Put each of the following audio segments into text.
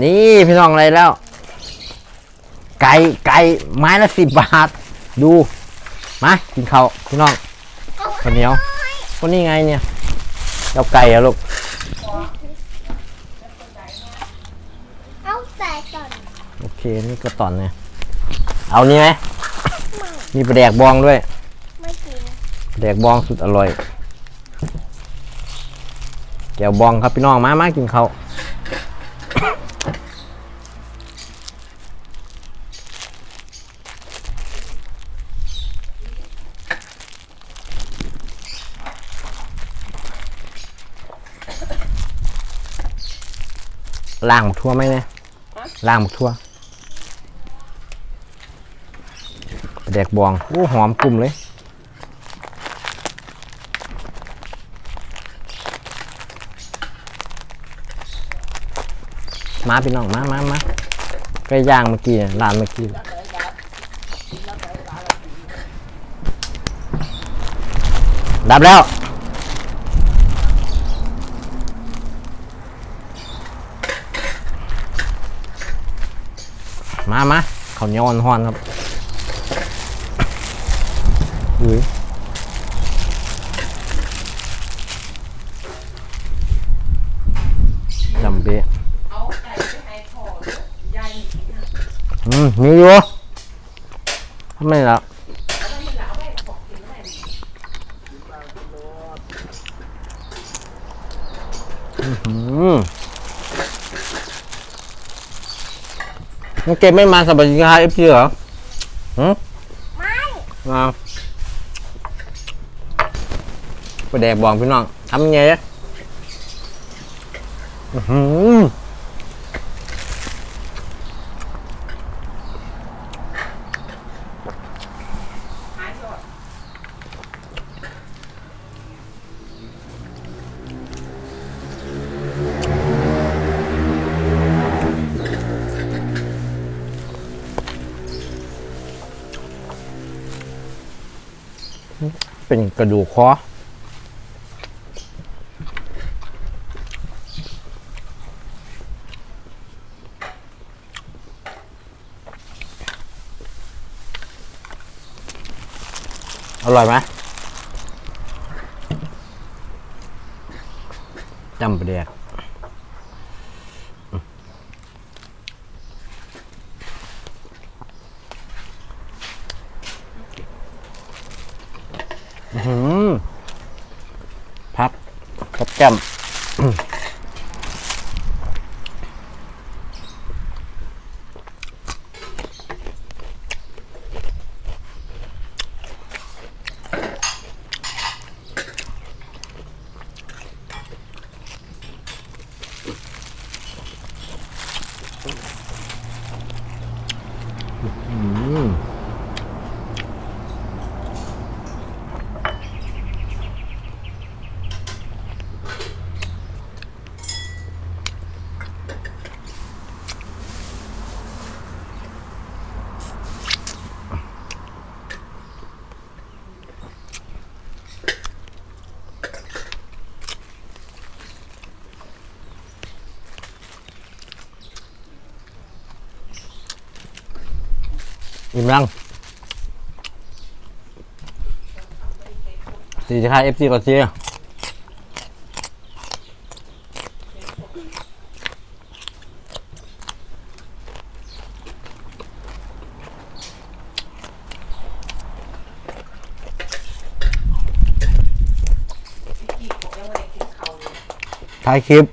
นี่พี่น้องอะไรแล้ว ไก่ไก่ไม้ละสิบบาท ดู มากินข้าวพี่น้องข้าวเหนียวคนนี้ไงเนี่ยเจ้าไก่อะลูกเอาแต่ก่อนโอเคนี่ก็ตอนเนี่ยเอานี่ไหมมีปลาแดกบองด้วยไม่กินปลาแดกบองสุดอร่อยแก้วบองครับพี่น้องมามากินข้าว ล่างหมกทั่วไหมเนี่ยล่างหมกทั่วปลาแดกบองโอ้หอมกลุ่มเลยมาพี่น้องมามามาไก่ย่างเมื่อกี้น่ะร้านเมื่อกี้ดับแล้ว มามาเขาย้อนียวอ่อนครับอุ้ยจำเป๊ะอืมมีอยู่ทำไมล่ะ เอาไว้นี่ละเอาไว้ของกินไว้ อืม มันเก็บไม่มาสบัสดีค่ะเอฟซีเหรอหืมไม่มาไปแดกบองพี่น้องทำไงเนี่ยอื้อหือ เป็นกระดูกคออร่อยไหมจำประเดียกอื้อหือพับ กับแก้ม อืม อิ่มยังสี่สิบห้าเอฟซีก่อนสิถ่ายคลิป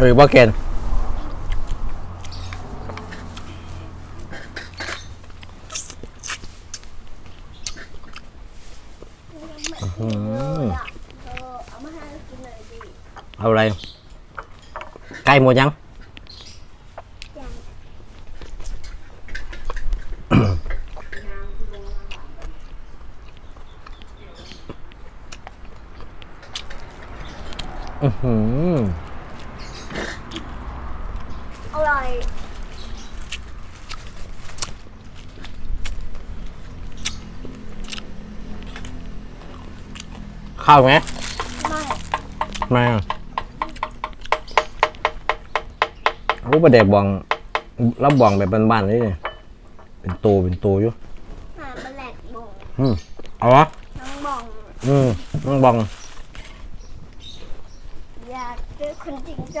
เอาอีกบ่เกณฑ์อืมเออเอามาให้กินหน่อยดิเอาอะไรใกล้หมดยังยัง อือหือ อ ร่อย ข้าวไหมไม่ไม่อะรู้ประเด็กบองรับบองแบบบ้านๆเลยนี่เป็นตัวเป็นตัวอยู่หาแมลงบ่งอืมเอาวะน้องบ่อง อืมน้องบองอยากเจอคนจริงใจ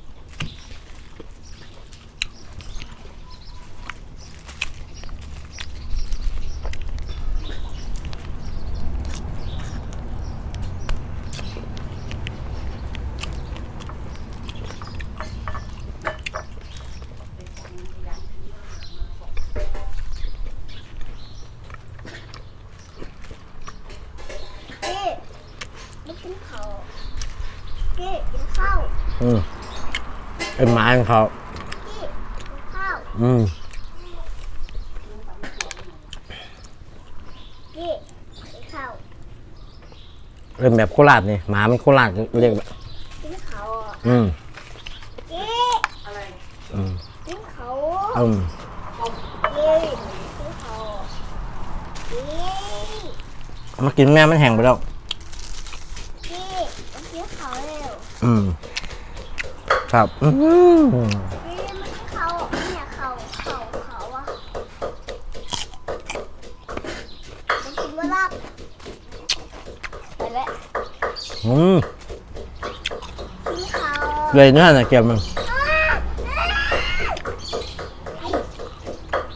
กินข้าวเก้กินข้าวอืมเป็นไม้ของเขาเก้กินข้าวอืมเก้กินข้าวเป็นแบบโคราชนี่หมามันโคราชเรียกแบบกินข้าวอะอืมเก้อะไรอืมกินข้าวอืมเก้กินข้าวเก้เอามากินแม่มันแห้งไปแล้ว เก้มากินข้าวเร็ว อืมครับอืมเก้มากินข้าวเนี่ยข้าวข้าวข้าวอะมากินมาลับไปแล้วอืมกินข้าวเลยเนื้อน่ะเก็บมัน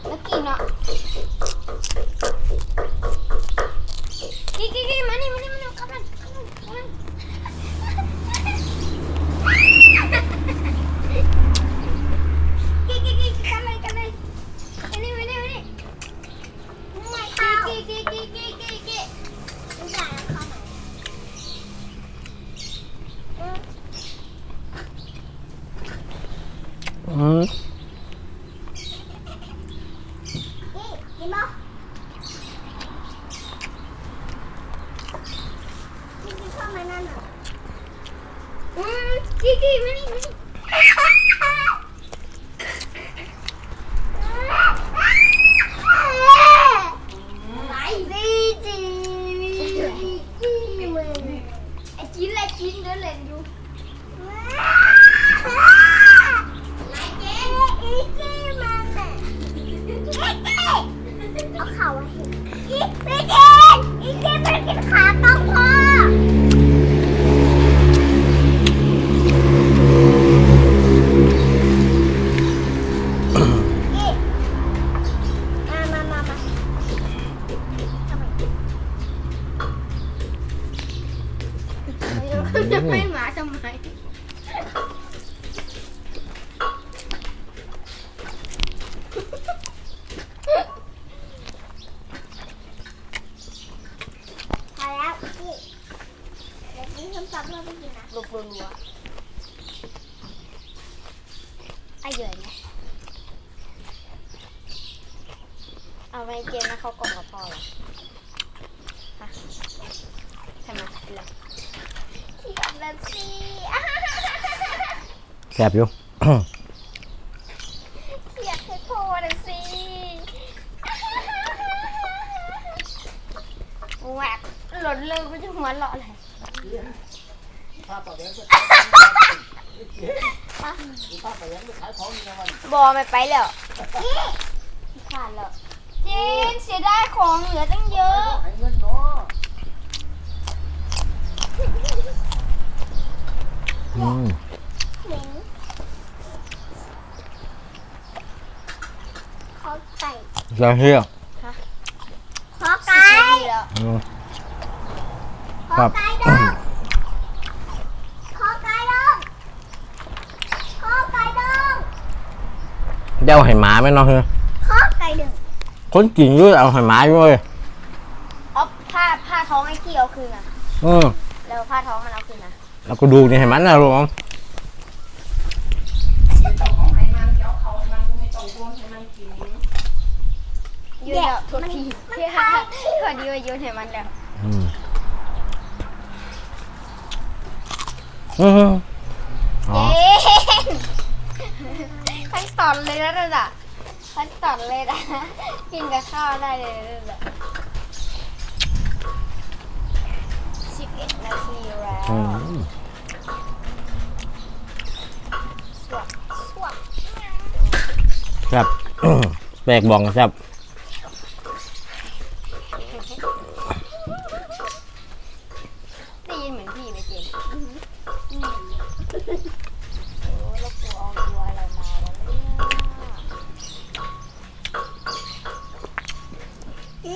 แล้วกินอะกินกินกินมานี่มานี่มานี่กำลังกำลังกำลังกินกินกินกันเลยกันเลยมานี่มานี่มานี่ไม่เข้ากินกินกินกินกินกินไม่ได้เข้าไหนอืม อืม กินกินกินข้าวมานั่นน่ะอืมกินกินมานี่มานี่ไหนดีจีจีมึงไอ้กินอะไรกินเดินเล่นอ ครับกินขาต้องพ่ออีมามามามาทำไมจะไม่หมาทำไมพอแล้วพี่เดี๋ยวกินส้มตำเราไปกินนะลุกรัวๆไอ้เหยื่อเนี่ย เอาไปเกมนะเขากล่องกับพ่อเหรอฮะทำไมเป็นไรเขียนแบบสิแซ่บอยู่ เขียนให้พ่อเลยสิแหวกหล่นเลยไม่จะหัวเราะเลยบอไม่ไปแล้วขาดแล้ว เจนเสียดายของเหลือตั้งเยอะอืมเหม็นขอไก่เจ้าเฮียขอไก่อืม ขอไก่ดองขอไก่ดองขอไก่ดองเดี๋ยวให้หมาไหมเนาะเฮ้ยขอไก่ดึง คนกินด้วยเอาให้หมาด้วยเอาผ้าผ้าท้องไอ้ที่เอาคืนอะอืมแล้วผ้าท้องมันเอาคืนอะแล้วก็ดูนี่ให้มันนะลูกไม่ต้องเอาให้มันเดี๋ยวเขาให้มันก็ไม่ต้องรวมให้มันกินยืนแล้วทุกทีพอดีว่ายืนให้มันแล้วอืมอืมอ๋อเย้ขั้นตอนเลยนะระดับ ขั้นตอนเลยนะ กินกับข้าวได้เลยแบบสิบเอ็ดนาทีแล้วอืมสวบสวบ ครับ แบกบองครับ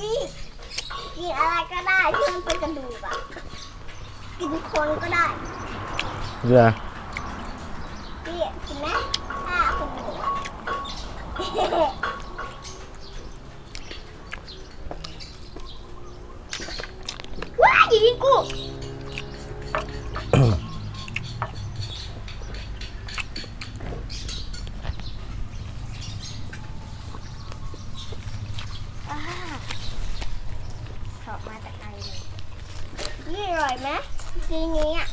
นี่ยกินอะไรก็ได้ที่มันเป็นกระดูกอะกินคนก็ได้เรือพี่กินไหมถ้าคนหนูอะว้ายอย่ายิงกูอ่าถอดมาจากไห นี่อร่อยไหมทีนี้อะ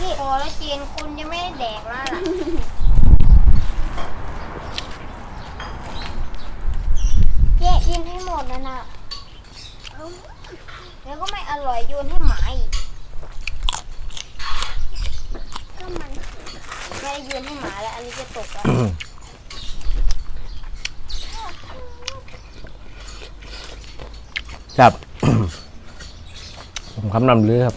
นี่โอ้แล้วจีนคุณยังไม่ได้แดกแล้วล่ะเจ๊กินให้หมดนะน่ะแล้วก็ไม่อร่อยโยนให้หมาอีกก็มันไม่ได้โยนให้หมาแล้ว อันนี้จะตกแล้วครับ คำนำลือครับ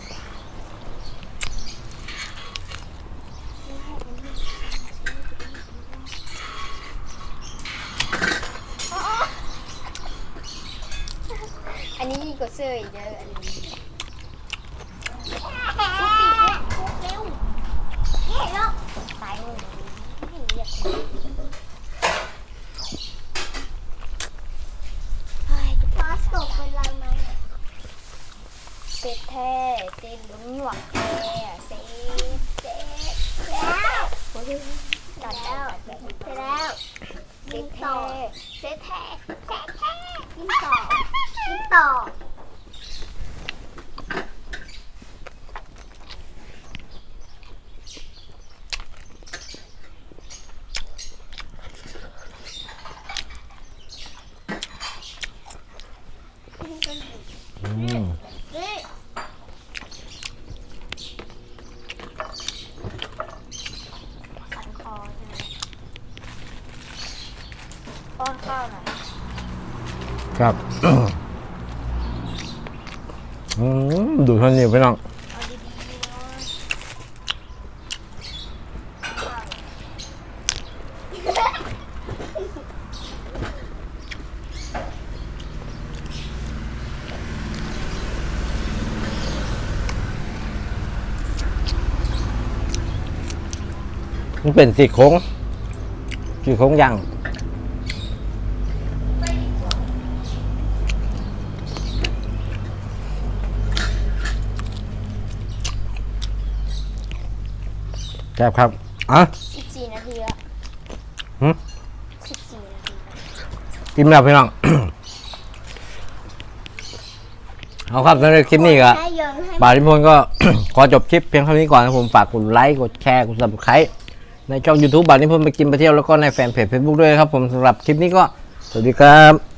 อันนี้ยิ่งกว่าเสื้ออีกเยอะอันนี้ทุบปีกทุบเร็วเย้แล้วตายหนึ่งไม่เรียกเฮ้ยจะพาสตกเป็นไรไหมเสร็จแท้เต็ม หลุมหยวกแท้เสร็จเสร็จแล้วตัดแล้วเสร็จแล้วเสร็จแท้เสร็จแท้เสร็จแท้กินต่อกินต่อ อืม นี่สันคอใช่ไหมป้อนข้าวหน่อย ครับอืมดูท่านี้ไปน้องเอาดีๆเนาะข้าวเนี่ยมันเป็นสีโค้งสีโค้งย่าง แซ่บครับอะ สิบสี่นาทีละหึ สิบสี่นาทีกินแล้วพี่น้อง เอาครับสำหรับคลิปนี้ก็ ให้โยนให้ ป่าทิพลก็ ขอจบคลิปเพียงเท่านี้ก่อนนะครับผมฝากกดไลค์กดแชร์กด subscribe ในช่อง YouTube บ่าวนิพนธ์ไปกินไปเที่ยวแล้วก็ในแฟนเพจ Facebook ด้วยนะครับผมสำหรับคลิปนี้ก็ สวัสดีครับ